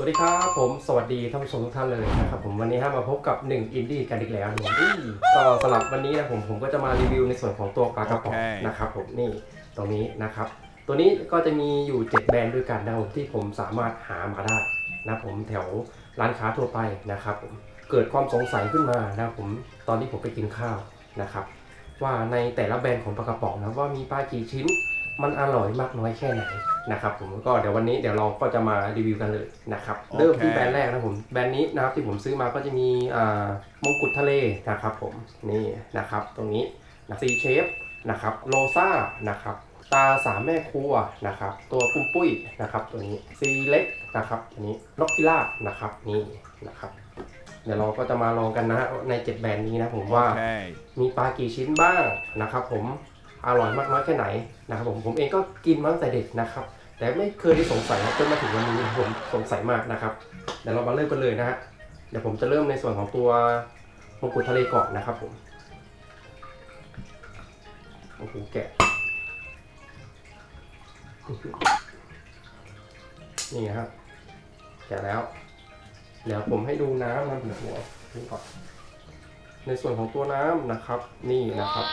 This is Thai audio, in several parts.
สวัสดีครับผมสวัสดีท่านผู้ชมทุกท่านเลยนะครับผมวันนี้ฮะมาพบกับ1อินดี้กันอีกแล้วนี่ก็สำหรับวันนี้นะผมผมก็จะมารีวิวในส่วนของตัวปลากระป๋องโอเคนะครับผมนี่ตรงนี้นะครับ ตัวนี้ก็จะมีอยู่7แบรนด์ด้วยกันนะครับผมที่ผมสามารถหามาได้นะผมแถวร้านค้าทั่วไปนะครับผมเกิดความสงสัยขึ้นมานะผมตอนที่ผมไปกินข้าวนะครับ ว่าในแต่ละแบรนด์ของปลากระป๋องนะว่ามีปลากี่ชิ้น มันอร่อยมากน้อยแค่ไหนนะครับผมก็เดี๋ยววันนี้เดี๋ยวเราก็จะมารีวิวกันเลยนะครับโอเคเริ่มที่แบรนด์แรกนะผมแบรนด์นี้นะครับที่ผมซื้อมาก็จะมีอ่ามงกุฎทะเลนะครับผมนี่นะครับ ตรงนี้นะซีเชฟนะครับโลซ่านะครับตาสามแม่ครัวนะครับ ตัวปุ้มปุ้ยนะครับ ตัวนี้ซีเล็กนะครับตัวนี้นกพิราบนะครับนี่นะครับ เดี๋ยวเราก็จะมาลองกันนะฮะใน7แบรนด์นี้นะผมว่า Okay. มีปลากี่ชิ้นบ้างนะครับผม อร่อยมากน้อยแค่ไหนนะครับผมผมเองก็กินมาตั้งแต่เด็กนะครับ แต่ไม่เคยได้สงสัยจนมาถึงวันนี้ผมสงสัยมากนะครับเดี๋ยวเรามาเริ่มกันเลยนะฮะเดี๋ยวผมจะเริ่มในส่วนของตัวมงกุฎทะเลก่อนนะครับผมโอ้โหแกะนี่ครับแกะแล้ว เดี๋ยวผมให้ดูน้ำนะเดี๋ยวหัวนี่ก่อนในส่วนของตัวน้ำนะครับ นี่นะครับ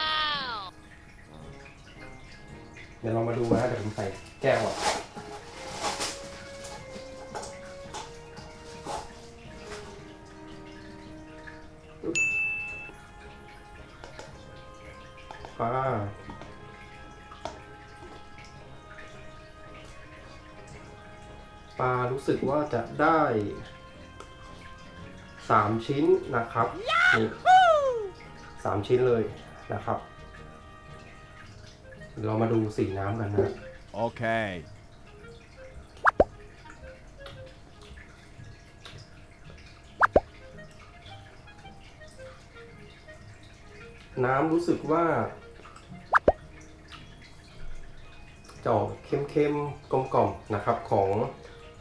ดี๋ยวเรามาดูนะเดี๋ยวผมใส่แก้วอะปลาปลารู้สึกว่าจะได้สามชิ้นนะครับนี่สามชิ้นเลยนะครับ เดี๋ยวเรามาดูสีน้ำกันนะ Okay. น้ำรู้สึกว่าจะออกเข้มๆกลมๆนะครับ ของ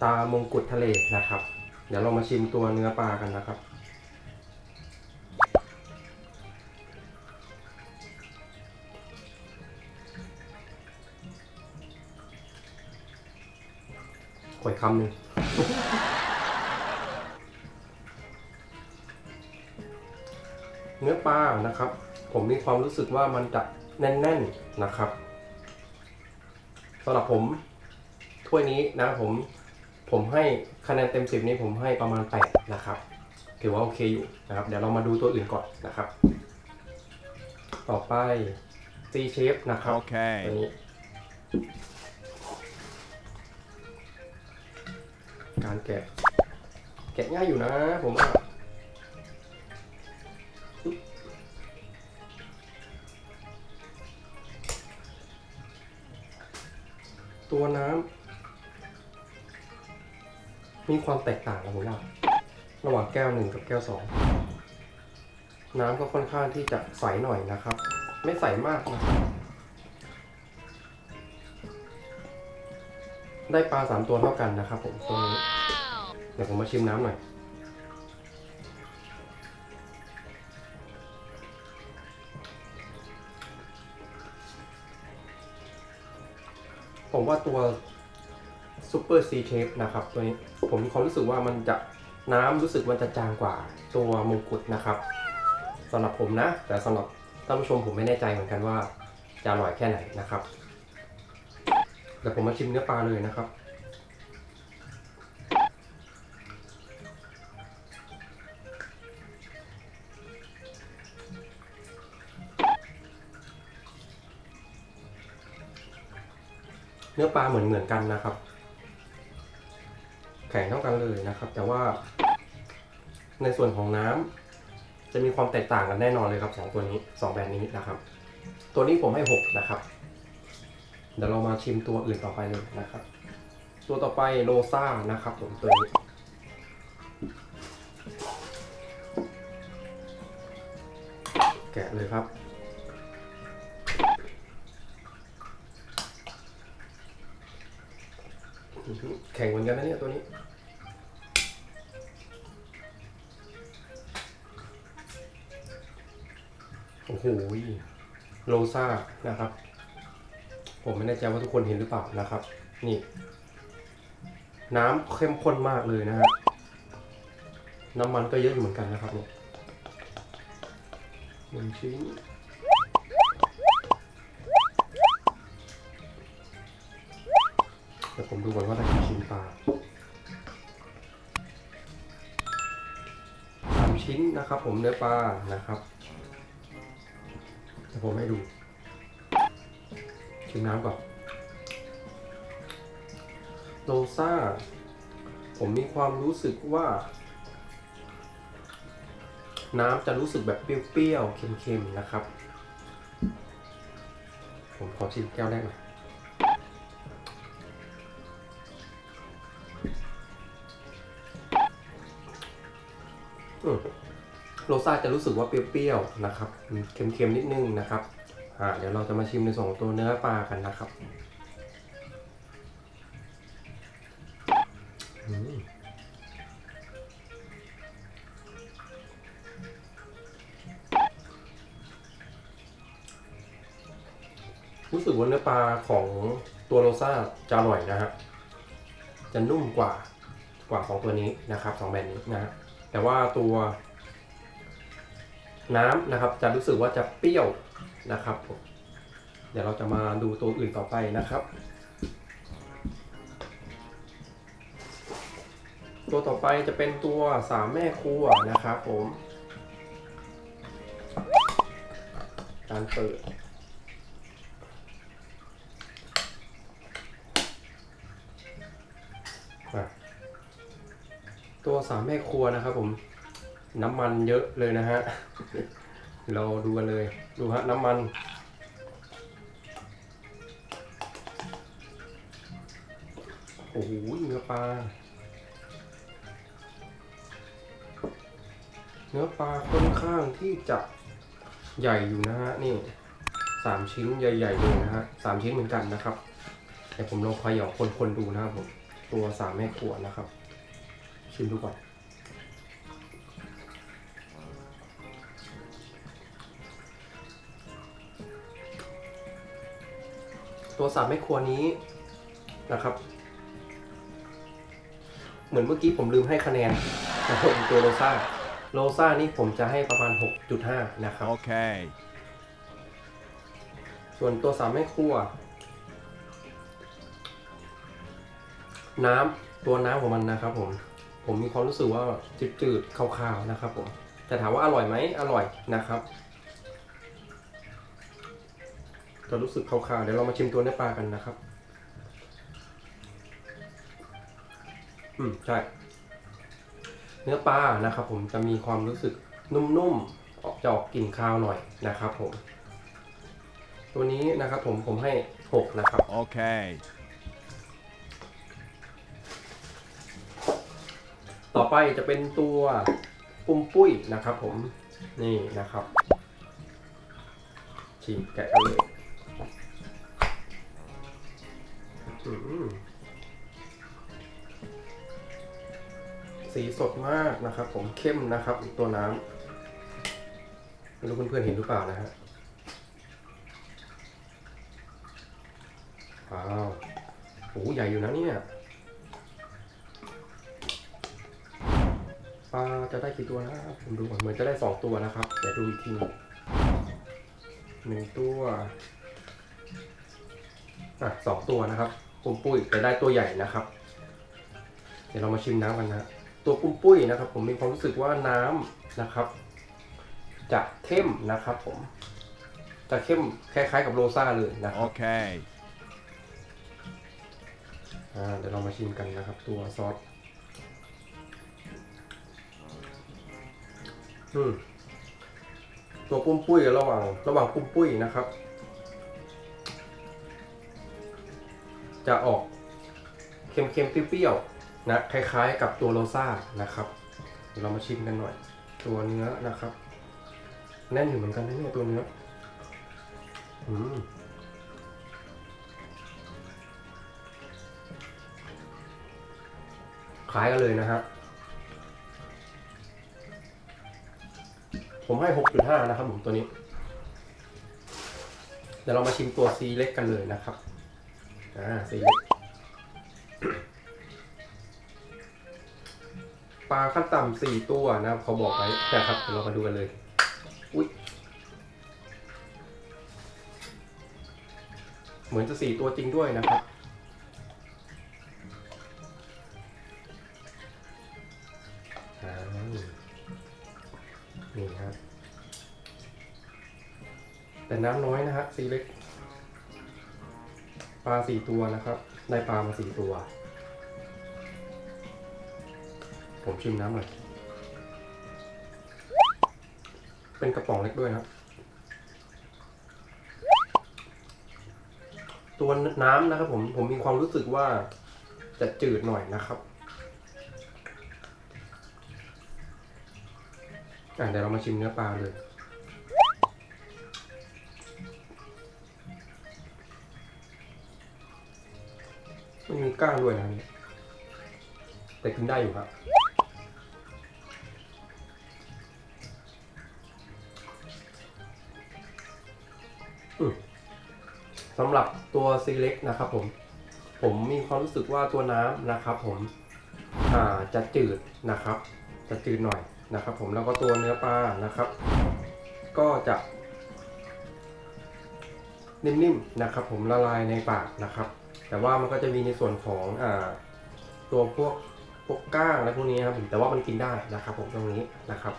ตามงกุฎทะเลนะครับ เดี๋ยวเรามาชิมตัวเนื้อปลากันนะครับ ขอยคำหนึ่งเนื้อปลานะครับ ผมมีความรู้สึกว่ามันจะแน่น ๆนะครับสำหรับผมถ้วยนี้นะผมผมให้คะแนนเต็มสิบนี้ผมให้ประมาณ 8 นะครับ ถือว่าโอเคอยู่นะครับ เดี๋ยวเรามาดูตัวอื่นก่อนนะครับ ต่อไปซีเชฟนะครับตัว Okay. นี้ การแกะ แกะง่ายอยู่นะผมว่าตัวน้ำมีความแตกต่างนะผมว่าระหว่างแก้วหนึ่งกับแก้วสองน้ำก็ค่อนข้างที่จะใสหน่อยนะครับ ไม่ใสมากนะครับ ได้ปลาสามตัวเท่ากันนะครับผมตรงนี้เดี๋ยวผมมาชิมน้ำหน่อยผมว่าตัวซูเปอร์ซีเชฟนะครับตัวนี้ผมมีความรู้สึกว่ามันจะน้ำรู้สึกมันจะจางกว่าตัวมงกุฎนะครับสำหรับผมนะ แต่สำหรับท่านผู้ชมผมไม่แน่ใจเหมือนกันว่าจะอร่อยแค่ไหนนะครับเดี๋ยวผมมาชิมเนื้อปลาเลยนะครับ เนื้อปลาเหมือนเหมือนกันนะครับ แข็งเท่ากันเลยนะครับ แต่ว่า ในส่วนของน้ำจะมีความแตกต่างกันแน่นอนเลยครับสองตัวนี้สองแบรนด์นี้นะครับ ตัวนี้ผมให้หกนะครับ เดี๋ยวเรามาชิมตัวอื่นต่อไปเลยนะครับ ตัวต่อไปโลซ่านะครับผมตัวนี้แกะเลยครับแข็งเหมือนกันนะเนี่ยตัวนี้ โอ้โห โลซ่านะครับ ผมไม่แน่ใจว่าทุกคนเห็นหรือเปล่านะครับ นี่ น้ำเข้มข้นมากเลยนะฮะน้ำมันก็เยอะอยู่เหมือนกันนะครับเนี่ยหนึ่งชิ้นเดี๋ยวผมดูก่อนว่าได้กี่ชิ้นปลาสามชิ้นนะครับ ผมเนื้อปลานะครับเดี๋ยวผมให้ดู ชิมน้ำก่อนโลซ่า ผมมีความรู้สึกว่า น้ำจะรู้สึกแบบเปรี้ยวๆ เค็มๆ นะครับ ผมขอชิมแก้วแรกหน่อยโรซ่าจะรู้สึกว่าเปรี้ยวๆ นะครับ เค็มๆ นิดนึงนะครับ อ่าเดี๋ยวเราจะมาชิมในส่วนของตัวเนื้อปลากันนะครับรู้สึกว่าเนื้อปลาของตัวโรซ่าจะอร่อยนะฮะ จะนุ่มกว่ากว่าของตัวนี้นะครับสองแบรนด์นี้นะฮะ แต่ว่าตัวน้ำนะครับจะรู้สึกว่าจะเปรี้ยว นะครับผมเดี๋ยวเราจะมาดูตัวอื่นต่อไปนะครับ ตัวต่อไปจะเป็นตัวสามแม่ครัวนะครับผม การเปิดตัวสามแม่ครัวนะครับผมน้ำมันเยอะเลยนะฮะ เราดูกันเลย ดูฮะน้ำมันโอ้โหเนื้อปลา เนื้อปลาค่อนข้างที่จะใหญ่อยู่นะฮะนี่สามชิ้นใหญ่ๆเลยนะฮะสามชิ้นเหมือนกันนะครับแต่ผมลองคอยหยคนๆดูนะครับผมตัวสามแม่ครัวนะครับ ชิมดูก่อน ตัวสามแม่ครัวนี้นะครับ เหมือนเมื่อกี้ผมลืมให้คะแนนนะครับตัวโรซ่าโรซ่านี่ผมจะให้ประมาณ 6.5 นะครับ Okay. ส่วนตัวสามแม่ครัว น้ำตัวน้ำของมันนะครับผม ผมมีความรู้สึกว่าจืดๆคาวๆนะครับผมแต่ถามว่าอร่อยไหมอร่อยนะครับ จะรู้สึกคาวๆเดี๋ยวเรามาชิมตัวเนื้อปลากันนะครับ อืมใช่ เนื้อปลานะครับผมจะมีความรู้สึกนุ่มๆ ออกจะออกกลิ่นคาวหน่อยนะครับผม ตัวนี้นะครับผมผมให้6นะครับ Okay. ต่อไปจะเป็นตัวปุ้มปุ้ยนะครับผม นี่นะครับชิมแกะกันเลย สีสดมากนะครับ ผมเข้มนะครับตัวน้ำไม่รู้เพื่อนๆเห็นหรือเปล่านะฮะว้าวโหใหญ่อยู่นะเนี่ยปลาจะได้กี่ตัวนะผมดูเหมือนจะได้สองตัวนะครับเดี๋ยวดูอีกทีหนึ่งตัวอะสองตัวนะครับ ปุ้มปุ้ยแต่ได้ตัวใหญ่นะครับ เดี๋ยวเรามาชิมน้ำกันนะตัวปุ้มปุ้ยนะครับ ผมมีความรู้สึกว่าน้ำนะครับ จะเข้มนะครับผมจะเข้มคล้ายๆกับโรซ่าเลยนะครับ Okay. อ่าเดี๋ยวเรามาชิมกันนะครับ ตัวซอสอืมตัวปุ้มปุ้ยกับระหว่างระหว่างปุ้มปุ้ยนะครับ จะออกเค็มๆเปรี้ยวๆนะคล้ายๆ กับตัวโรซ่านะครับเดี๋ยวเรามาชิมกันหน่อย ตัวเนื้อนะครับ แน่นอยู่เหมือนกันนะเนี่ยตัวเนื้ออืมคล้ายกันเลยนะฮะผมให้ 6.5 นะครับผมตัวนี้ เดี๋ยวเรามาชิมตัวซีเล็กกันเลยนะครับ อ่าซีปลาขั้นต่ำสี่ตัวนะครับ เขาบอกไว้นะครับเดี๋ยวเรามาดูกันเลย อุ้ยเหมือนจะสี่ตัวจริงด้วยนะครับนี่ครับ แต่น้ำน้อยนะฮะซีเล็ก ปลาสี่ตัวนะครับ ได้ปลามาสี่ตัว ผมชิมน้ำหน่อย เป็นกระป๋องเล็กด้วยนะครับ ตัวน้ำนะครับผม ผมมีความรู้สึกว่าจะจืดหน่อยนะครับอะเดี๋ยวเรามาชิมเนื้อปลาเลย มันมี ก้าด้วยนะเนี่ยแต่กินได้อยู่ครับสำหรับตัวซีเล็กนะครับผม ผมมีความรู้สึกว่าตัวน้ำนะครับผมจะจืดนะครับ จะจืดหน่อยนะครับผมแล้วก็ตัวเนื้อปลานะครับ ก็จะนิ่มๆนะครับผมละลายในปากนะครับ แต่ว่ามันก็จะมีในส่วนของอตัวพวกพวกก้างและพวกนี้ครับผมแต่ว่ามันกินได้นะครับผมตรงนี้นะครับ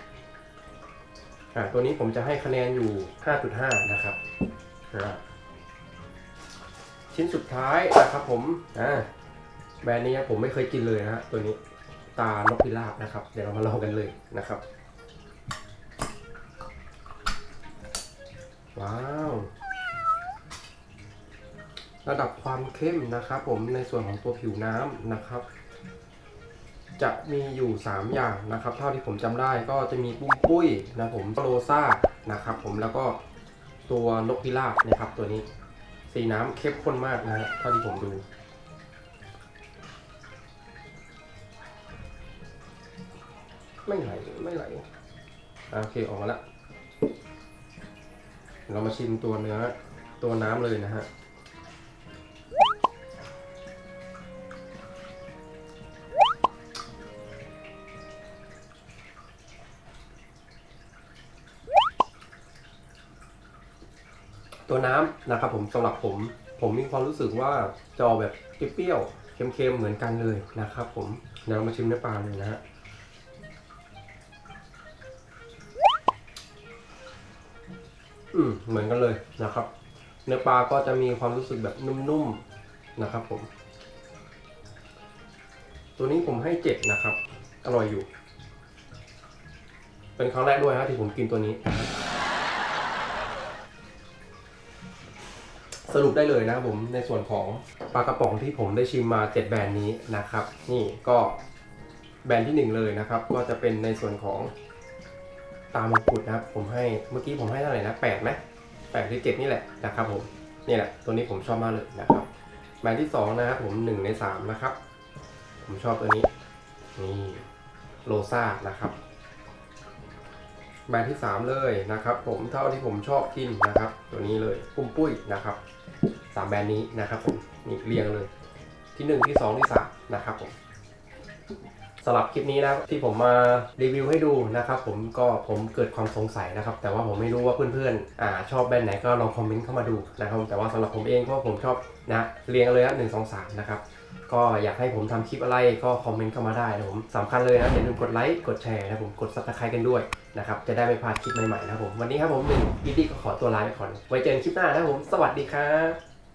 ตัวนี้ผมจะให้คะแนนอยู่ 5.5 นะครับชิ้นสุดท้ายนะครับผมแบรนด์นี้ผมไม่เคยกินเลยนะฮะตัวนี้ตานกพิราบนะครับ เดี๋ยวเรามาลองกันเลยนะครับ ว้าว ระดับความเข้มนะครับ ผมในส่วนของตัวผิวน้ำนะครับ จะมีอยู่ 3 อย่างนะครับ เท่าที่ผมจำได้ก็จะมีปุ้มปุ้ยนะผมโรซ่านะครับ ผมแล้วก็ตัวนกพิราบนะครับ ตัวนี้สีน้ำเข้มข้นมากนะฮะเท่าที่ผมดูไม่ไหลไม่ไหลโอเคออกมาแล้วเรามาชิมตัวเนื้อตัวน้ำเลยนะฮะ ตัวน้ำนะครับผมสำหรับผม ผมมีความรู้สึกว่าจะออกแบบเปรี้ยวๆเค็มๆเหมือนกันเลยนะครับผมเดี๋ยวเรามาชิมเนื้อปลาเลยนะฮะอืมเหมือนกันเลยนะครับ เนื้อปลาก็จะมีความรู้สึกแบบนุ่มๆนะครับ ผม ตัวนี้ผมให้เจ็ดนะครับ อร่อยอยู่ เป็นครั้งแรกด้วยนะที่ผมกินตัวนี้ สรุปได้เลยนะครับผมในส่วนของปลากระป๋องที่ผมได้ชิมมา 7 แบรนด์นี้นะครับ นี่ก็แบรนด์ที่หนึ่งเลยนะครับ ก็จะเป็นในส่วนของตามงกุฎนะครับ ผมให้เมื่อกี้ผมให้เท่าไหร่นะแปดไหมแปดหรือเจ็ดนี่แหละนะครับผมนี่แหละ ตัวนี้ผมชอบมากเลยนะครับแบรนด์ที่สองนะครับผมหนึ่งในสามนะครับ ผมชอบตัวนี้นี่โลซ่านะครับแบรนด์ที่ 3 เลยนะครับ ผมเท่าที่ผมชอบกินนะครับ ตัวนี้เลยปุ้มปุ้ยนะครับ สามแบรนด์นี้นะครับผมนี่เรียงเลย ที่ 1 ที่ 2 ที่ 3 นะครับผมสำหรับคลิปนี้นะครับที่ผมมารีวิวให้ดูนะครับผมก็ผมเกิดความสงสัยนะครับ แต่ว่าผมไม่รู้ว่าเพื่อนๆอ่าชอบแบรนด์ไหนก็ลองคอมเมนต์เข้ามาดูนะครับแต่ว่าสำหรับผมเองก็ผมชอบนะเรียงเลยนะหนึ่งสองสามนะครับก็อยากให้ผมทำคลิปอะไรก็คอมเมนต์เข้ามาได้นะผมสำคัญเลยนะอย่าลืมกดไลค์กดแชร์นะผมกดซับสไครต์กันด้วยนะครับจะได้ไม่พลาดคลิปใหม่ๆนะครับผมวันนี้ครับผมหนึ่งอีดี้ก็ขอตัวลาไปก่อนไว้เจอกันคลิปหน้านะครับผมสวัสดีครับ